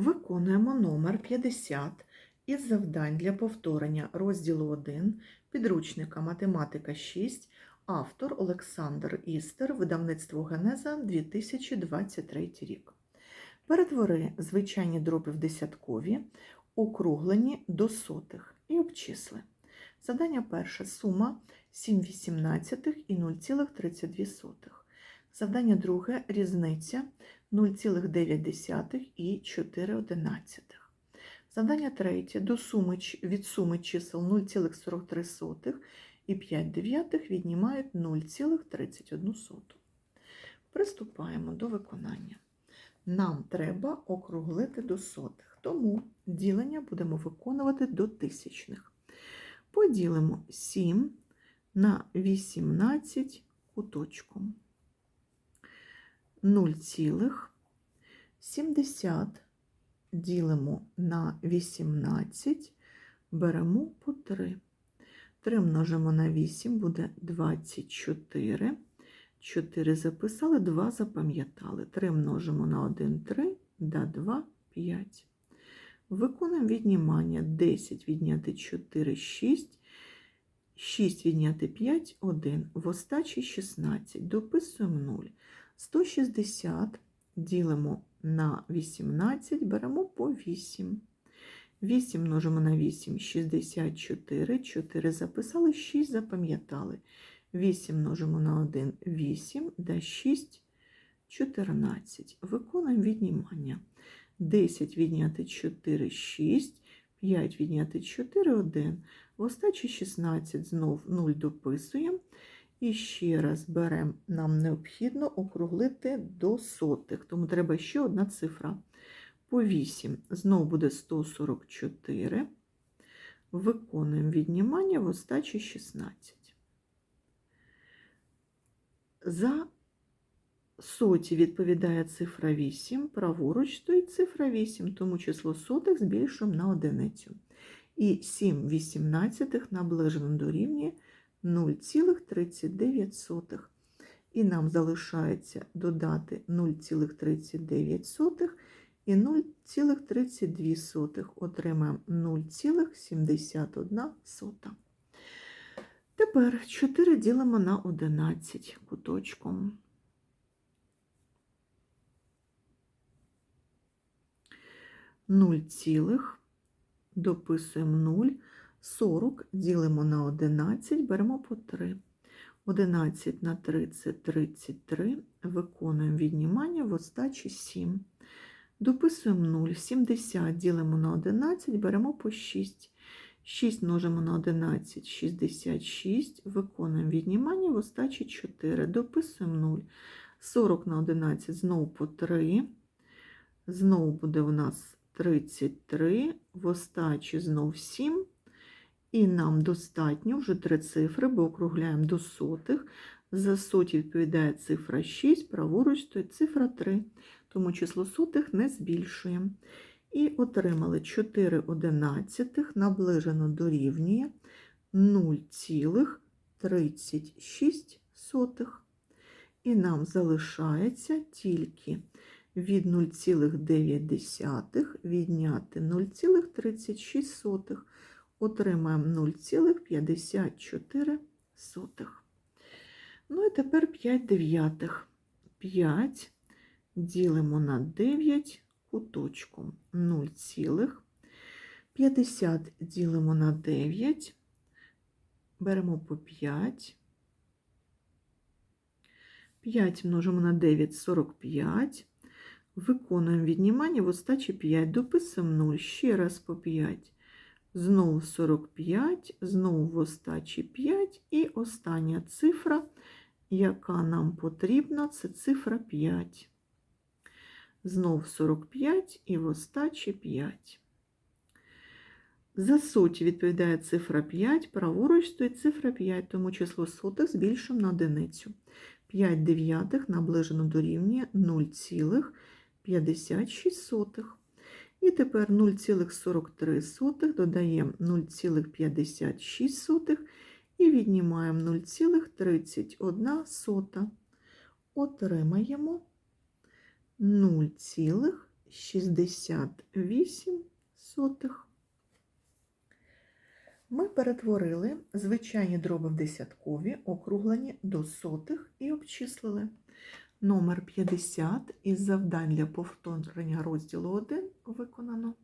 Виконуємо номер 50 із завдань для повторення розділу 1 підручника Математика 6, автор Олександр Істер, видавництво Генеза 2023 рік. Перетвори звичайні дроби в десяткові, округлені до сотих і обчисли. Завдання перше сума 7 вісімнадцятих і 0,32. Завдання друге різниця 0,9 і 4 одинадцятих. Завдання третє до суми, від суми чисел 0,43 і 5 дев'ятих віднімають 0,31. Приступаємо до виконання. Нам треба округлити до сотих, тому ділення будемо виконувати до тисячних. Поділимо 7 на 18 куточком. 0,70 ділимо на 18, беремо по 3. 3 множимо на 8 буде 24. 4 записали, 2 запам'ятали. 3 множимо на 1 3, да 2 5. Виконуємо віднімання 10 відняти 4 6. 6 відняти 5 1. В остачі 16. Дописуємо 0. 160 ділимо на 18, беремо по 8. 8 множимо на 8 64, 4 записали, 6 запам'ятали. 8 множимо на 1 8, да 6 14. Виконуємо віднімання. 10 відняти 4 6, 5 відняти 4 1. В остачі 16 знов 0 дописуємо. І ще раз беремо, нам необхідно округлити до сотих, тому треба ще одна цифра. По 8 знову буде 144. Виконуємо віднімання в остачі 16. За соті відповідає цифра 8, праворуч стоїть цифра 8, тому число сотих збільшуємо на одиницю. І 7 вісімнадцятих наближено до рівня 0,39. І нам залишається додати 0,39 і 0,32. Отримаємо 0,71. Тепер 4 ділимо на 11 куточком. Нуль цілих, дописуємо 0, 40 ділимо на 11, беремо по 3. 11 на 3 це 33, виконуємо віднімання в остачі 7. Дописуємо 0, 70 ділимо на 11, беремо по 6. 6 множимо на 11, 66, виконуємо віднімання в остачі 4, дописуємо 0. 40 на 11, знову по 3. Знову буде у нас 33, в остачі знов 7. І нам достатньо вже три цифри, бо округляємо до сотих. За соті відповідає цифра 6, праворуч стоїть цифра 3, тому число сотих не збільшуємо. І отримали 4 одинадцятих, наближено дорівнює 0,36. І нам залишається тільки від 0,9 відняти 0,36 отримаємо 0,54. Ну і тепер 5 дев'ятих. 5 ділимо на 9 куточком 0, 50 ділимо на 9, беремо по 5. 5 множимо на 9 45. Виконуємо віднімання в остачі 5, дописуємо 0, ще раз по 5. Знову 45, знову в остачі 5 і остання цифра, яка нам потрібна, це цифра 5. Знов 45 і в остачі 5. За соті відповідає цифра 5, праворуч стоїть цифра 5, тому число сотих збільшуємо на одиницю. 5 дев'ятих наближено до рівня 0,56. І тепер 0,43 додаємо 0,56 і віднімаємо 0,31. Отримаємо 0,76. 68 сотих. Ми перетворили звичайні дроби в десяткові, округлені до сотих і обчислили. Номер 50 із завдань для повторення розділу 1 виконано.